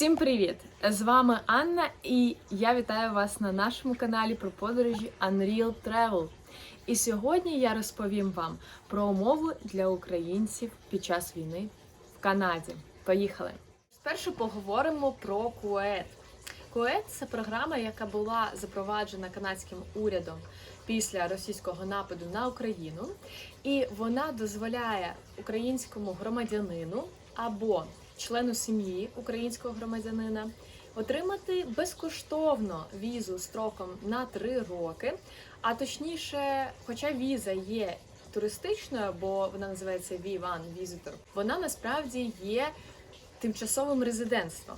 Всім привіт! З вами Анна, і я вітаю вас на нашому каналі про подорожі Unreal Travel. І сьогодні я розповім вам про умови для українців під час війни в Канаді. Поїхали! Спершу поговоримо про КУЕТ. КУЕТ це програма, яка була запроваджена канадським урядом після російського нападу на Україну, і вона дозволяє українському громадянину або члену сім'ї українського громадянина отримати безкоштовно візу строком на 3 роки. А точніше, хоча віза є туристичною, бо вона називається V1 Visitor, вона насправді є тимчасовим резидентством.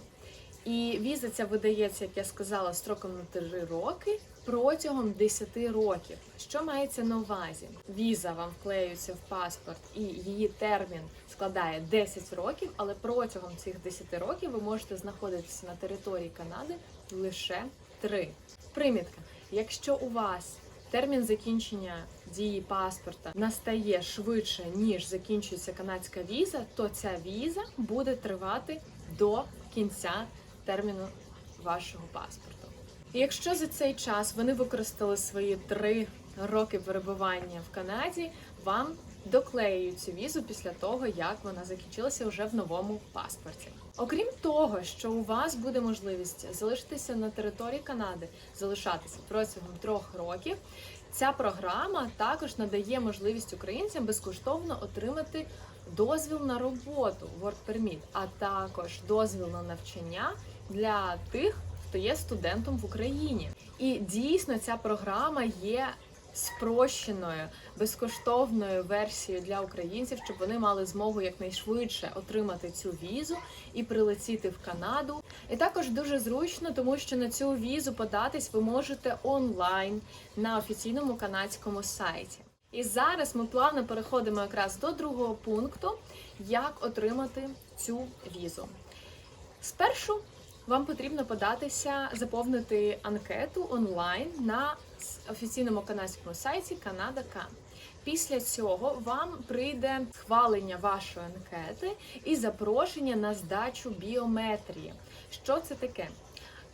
І віза ця видається, як я сказала, строком на 3 роки протягом 10 років. Що мається на увазі? Віза вам вклеюється в паспорт, і її термін складає 10 років, але протягом цих 10 років ви можете знаходитися на території Канади лише 3. Примітка: якщо у вас термін закінчення дії паспорта настає швидше, ніж закінчується канадська віза, то ця віза буде тривати до кінця терміну вашого паспорту. І якщо за цей час вони використали свої три роки перебування в Канаді, вам доклеюють цю візу після того, як вона закінчилася вже в новому паспорті. Окрім того, що у вас буде можливість залишитися на території Канади, залишатися протягом трьох років. Ця програма також надає можливість українцям безкоштовно отримати дозвіл на роботу Work Permit, а також дозвіл на навчання для тих, хто є студентом в Україні. І дійсно ця програма є спрощеною безкоштовною версією для українців, щоб вони мали змогу якнайшвидше отримати цю візу і прилетіти в Канаду. І також дуже зручно, тому що на цю візу податись ви можете онлайн на офіційному канадському сайті. І зараз ми плавно переходимо якраз до другого пункту, як отримати цю візу. Спершу вам потрібно податися, заповнити анкету онлайн на офіційному канадському сайті Canada.ca. Після цього вам прийде схвалення вашої анкети і запрошення на здачу біометрії. Що це таке?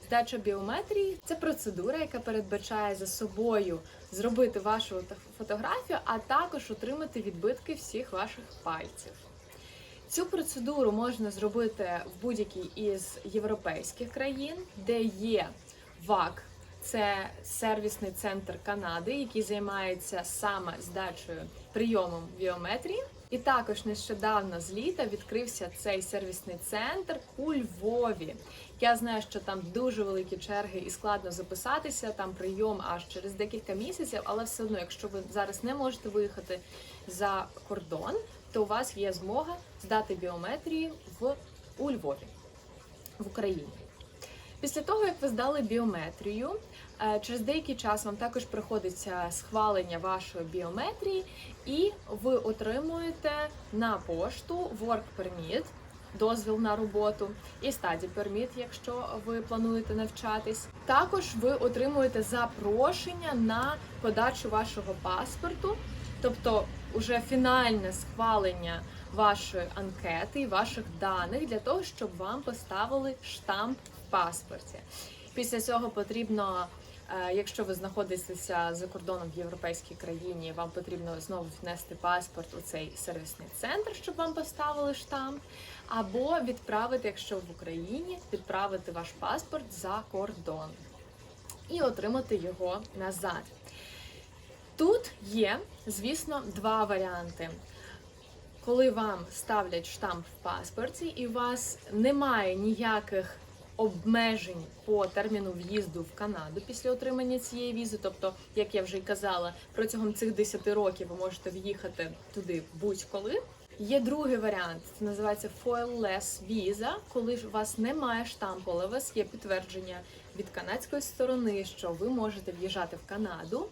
Здача біометрії це процедура, яка передбачає за собою зробити вашу фотографію, а також отримати відбитки всіх ваших пальців. Цю процедуру можна зробити в будь-якій із європейських країн, де є ВАК, це сервісний центр Канади, який займається саме здачею прийомом біометрії. І також нещодавно з літа відкрився цей сервісний центр у Львові. Я знаю, що там дуже великі черги і складно записатися. Там прийом аж через декілька місяців, але все одно, якщо ви зараз не можете виїхати за кордон, то у вас є змога здати біометрії в у Львові в Україні. Після того, як ви здали біометрію, е, через деякий час вам також приходиться схвалення вашої біометрії, і ви отримуєте на пошту Work Permit, дозвіл на роботу, і Study Permit, якщо ви плануєте навчатись. Також ви отримуєте запрошення на подачу вашого паспорту, тобто уже фінальне схвалення вашої анкети і ваших даних для того, щоб вам поставили штамп в паспорті. Після цього потрібно, якщо ви знаходитеся за кордоном в європейській країні, вам потрібно знову внести паспорт у цей сервісний центр, щоб вам поставили штамп, або відправити, якщо в Україні, відправити ваш паспорт за кордон і отримати його назад. Тут є, звісно, два варіанти. Коли вам ставлять штамп в паспорті, і у вас немає ніяких обмежень по терміну в'їзду в Канаду після отримання цієї візи, тобто, як я вже й казала, протягом цих 10 років ви можете в'їхати туди будь-коли. Є другий варіант, це називається foil-less visa, коли ж у вас немає штампу, але у вас є підтвердження від канадської сторони, що ви можете в'їжджати в Канаду,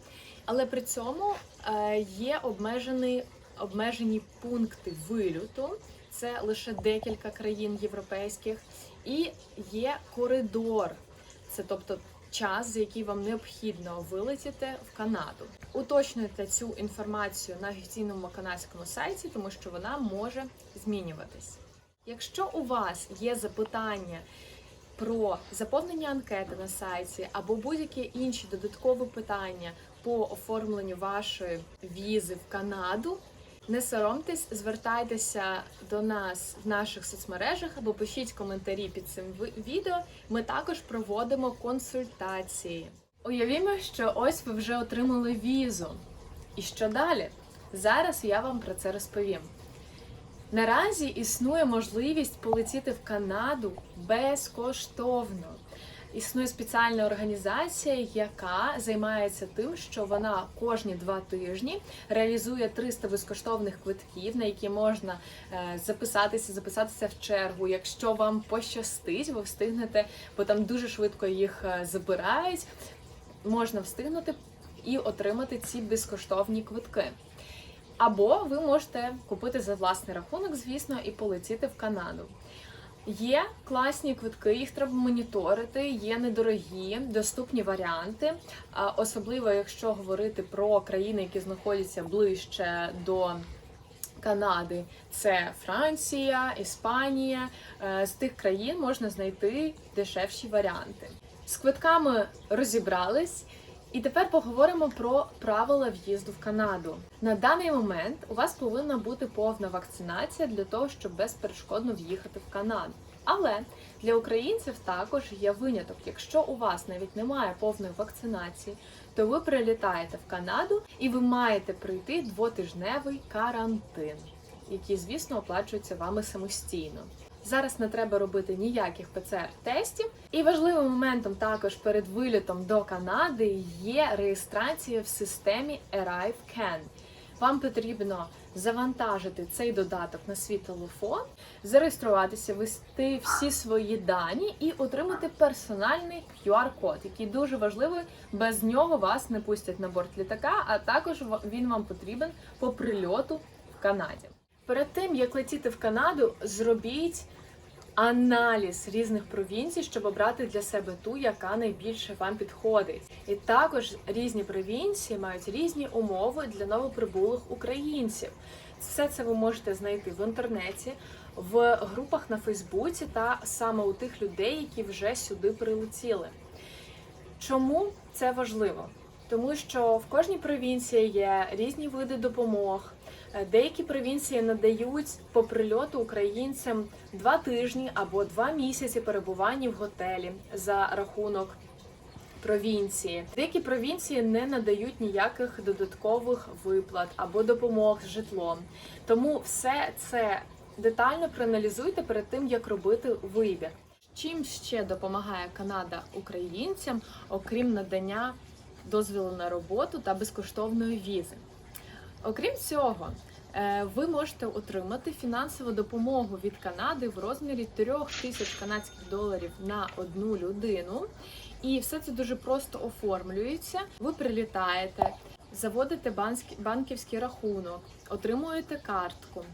але при цьому е, є обмежений обмежені пункти вильоту. Це лише декілька країн європейських, і є коридор, це тобто час, за який вам необхідно вилетіти в Канаду. Уточнюйте цю інформацію на офіційному канадському сайті, тому що вона може змінюватись. Якщо у вас є запитання про заповнення анкети на сайті або будь-які інші додаткові питання по оформленню вашої візи в Канаду, не соромтесь, звертайтеся до нас в наших соцмережах або пишіть коментарі під цим відео. Ми також проводимо консультації. Уявімо, що ось ви вже отримали візу. І що далі? Зараз я вам про це розповім. Наразі існує можливість полетіти в Канаду безкоштовно. Існує спеціальна організація, яка займається тим, що вона кожні два тижні реалізує 300 безкоштовних квитків, на які можна е, записатися, записатися в чергу. Якщо вам пощастить, ви встигнете, бо там дуже швидко їх е, забирають. Можна встигнути і отримати ці безкоштовні квитки. Або ви можете купити за власний рахунок, звісно, і полетіти в Канаду. Є класні квитки, їх треба моніторити, є недорогі, доступні варіанти. Особливо, якщо говорити про країни, які знаходяться ближче до Канади, це Франція, Іспанія. Е, З тих країн можна знайти дешевші варіанти. З квитками розібрались. І тепер поговоримо про правила в'їзду в Канаду. На даний момент у вас повинна бути повна вакцинація для того, щоб безперешкодно в'їхати в Канаду. Але для українців також є виняток. Якщо у вас навіть немає повної вакцинації, то ви прилітаєте в Канаду і ви маєте пройти двотижневий карантин, який, звісно, оплачується вами самостійно. Зараз не треба робити ніяких ПЦР-тестів. І важливим моментом також перед вилітом до Канади є реєстрація в системі ArriveCan. Вам потрібно завантажити цей додаток на свій телефон, зареєструватися, ввести всі свої дані і отримати персональний QR-код, який дуже важливий. Без нього вас не пустять на борт літака, а також він вам потрібен по прильоту в Канаді. Перед тим як летіти в Канаду, зробіть аналіз різних провінцій, щоб обрати для себе ту, яка найбільше вам підходить. І також різні провінції мають різні умови для новоприбулих українців. Все це ви можете знайти в інтернеті, в групах на Фейсбуці та саме у тих людей, які вже сюди прилетіли. Чому це важливо? Тому що в кожній провінції є різні види допомог. Е, Деякі провінції надають по прильоту українцям два тижні або два місяці перебування в готелі за рахунок провінції. Деякі провінції не надають ніяких додаткових виплат або допомог з житлом. Тому все це детально проаналізуйте перед тим, як робити вибір. Чим ще допомагає Канада українцям, окрім надання дозволу на роботу та безкоштовної візи? Окрім цього, е, ви можете отримати фінансову допомогу від Канади в розмірі 3 тисяч канадських доларів на одну людину. І все це дуже просто оформлюється. Ви прилітаєте, заводите банківський рахунок, отримуєте картку.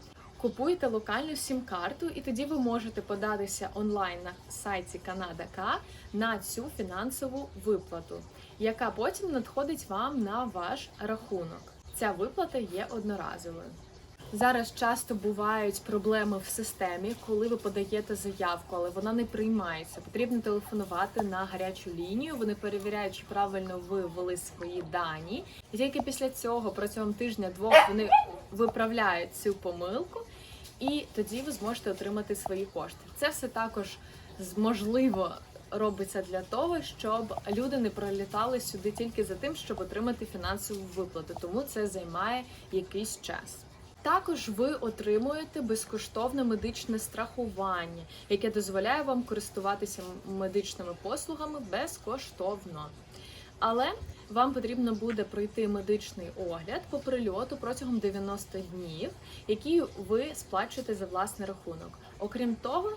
Купуєте локальну сім-карту, і тоді ви можете податися онлайн на сайті Канада.К на цю фінансову виплату, яка потім надходить вам на ваш рахунок. Ця виплата є одноразовою. Зараз часто бувають проблеми в системі, коли ви подаєте заявку, але вона не приймається. Потрібно телефонувати на гарячу лінію. Вони перевіряють, чи правильно ви ввели свої дані. І тільки після цього протягом тижня-двох вони виправляють цю помилку, і тоді ви зможете отримати свої кошти. Це все також можливо робиться для того, щоб люди не прилітали сюди тільки за тим, щоб отримати фінансову виплату. Тому це займає якийсь час. Також ви отримуєте безкоштовне медичне страхування, яке дозволяє вам користуватися медичними послугами безкоштовно. Але вам потрібно буде пройти медичний огляд по прильоту протягом 90 днів, який ви сплачуєте за власний рахунок. Окрім того,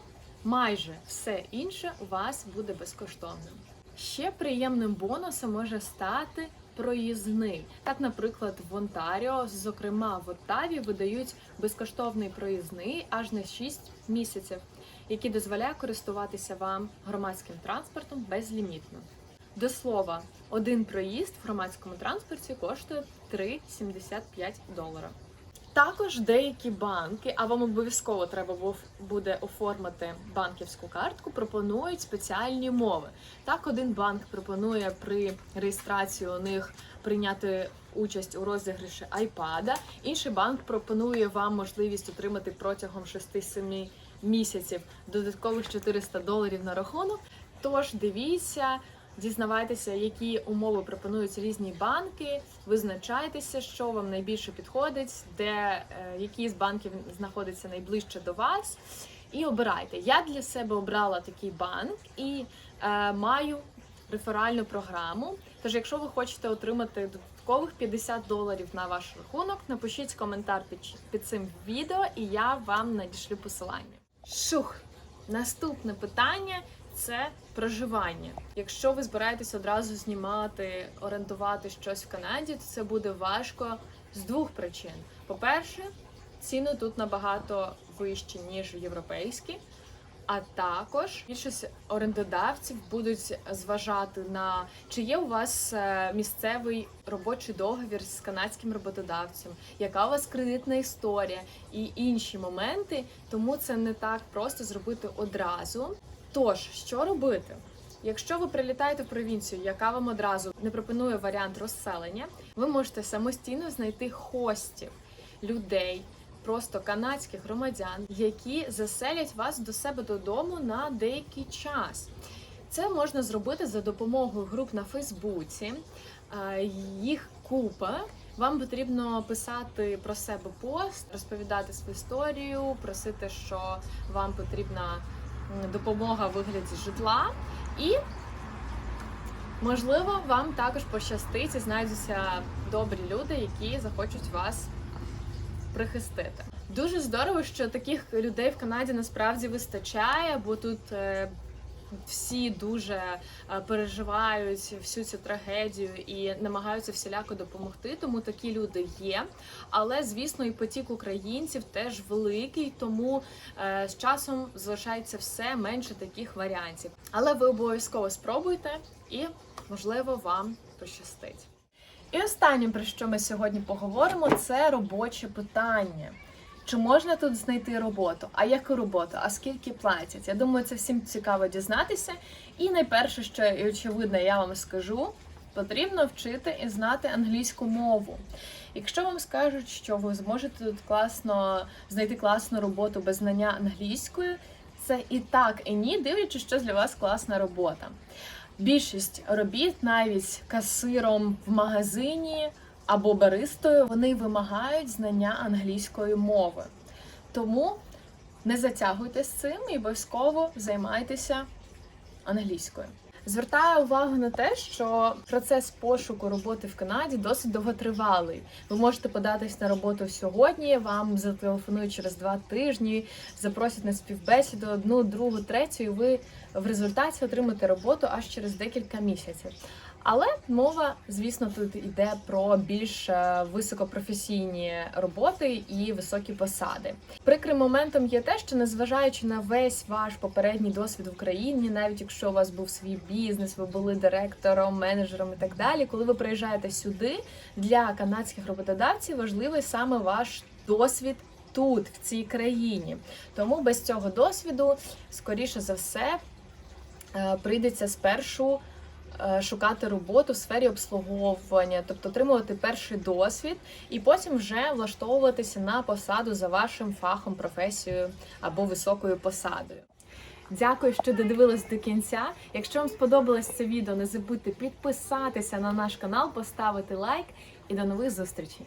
майже все інше у вас буде безкоштовним. Ще приємним бонусом може стати проїзний. Так, наприклад, в Онтаріо, зокрема в Оттаві, видають безкоштовний проїзний аж на 6 місяців, який дозволяє користуватися вам громадським транспортом безлімітно. До слова, один проїзд в громадському транспорті коштує 3,75 долара. Також деякі банки, а вам обов'язково треба буде оформити банківську картку, пропонують спеціальні мови. Так, один банк пропонує при реєстрації у них прийняти участь у розіграші айпада. Інший банк пропонує вам можливість отримати протягом 6-7 місяців додаткових 400 доларів на рахунок. Тож дивіться, дізнавайтеся, які умови пропонують різні банки, визначайтеся, що вам найбільше підходить, де е, який з банків знаходиться найближче до вас. І обирайте. Я для себе обрала такий банк і е, маю реферальну програму. Тож, якщо ви хочете отримати додаткових 50 доларів на ваш рахунок, напишіть коментар під, під цим відео, і я вам надішлю посилання. Шух! Наступне питання це проживання. Якщо ви збираєтесь одразу знімати, орендувати щось в Канаді, то це буде важко з двох причин. По-перше, ціни тут набагато вищі, ніж європейські. А також більшість орендодавців будуть зважати на чи є у вас е, місцевий робочий договір з канадським роботодавцем, яка у вас кредитна історія і інші моменти. Тому це не так просто зробити одразу. Тож, що робити? Якщо ви прилітаєте в провінцію, яка вам одразу не пропонує варіант розселення, ви можете самостійно знайти хостів людей, просто канадських громадян, які заселять вас до себе додому на деякий час. Це можна зробити за допомогою груп на Фейсбуці. Е, Їх купа. Вам потрібно писати про себе пост, розповідати свою історію, просити, що вам потрібна допомога в вигляді житла, і можливо вам також пощастить і знайдуться добрі люди, які захочуть вас прихистити. Дуже здорово, що таких людей в Канаді насправді вистачає, бо тут е, всі дуже е, переживають всю цю трагедію і намагаються всіляко допомогти. Тому такі люди є. Але звісно, і потік українців теж великий, тому е, з часом залишається все менше таких варіантів. Але ви обов'язково спробуйте, і можливо вам пощастить. І останнє, про що ми сьогодні поговоримо, це робоче питання. Чи можна тут знайти роботу? А яку роботу? А скільки платять? Я думаю, це всім цікаво дізнатися. І найперше, що і очевидно, я вам скажу, потрібно вчити і знати англійську мову. Якщо вам скажуть, що ви зможете тут класно знайти класну роботу без знання англійської, це і так, і ні, дивлячись, що для вас класна робота. Більшість робіт, навіть касиром в магазині або баристою, вони вимагають знання англійської мови. Тому не затягуйте з цим і обов'язково займайтеся англійською. Звертаю увагу на те, що процес пошуку роботи в Канаді досить довготривалий. Ви можете податись на роботу сьогодні, вам зателефонують через два тижні, запросять на співбесіду одну, другу, третю, і ви в результаті отримаєте роботу аж через декілька місяців. Але мова, звісно, тут йде про більш е, високопрофесійні роботи і високі посади. Прикрим моментом є те, що незважаючи на весь ваш попередній досвід в Україні, навіть якщо у вас був свій бізнес, ви були директором, менеджером і так далі, коли ви приїжджаєте сюди для канадських роботодавців, важливий саме ваш досвід. Тут, в цій країні, тому без цього досвіду, скоріше за все, прийдеться спершу е, шукати роботу в сфері обслуговування, тобто отримувати перший досвід, і потім вже влаштовуватися на посаду за вашим фахом, професією або високою посадою. Дякую, що додивились до кінця. Якщо вам сподобалось це відео, не забудьте підписатися на наш канал, поставити лайк і до нових зустрічей.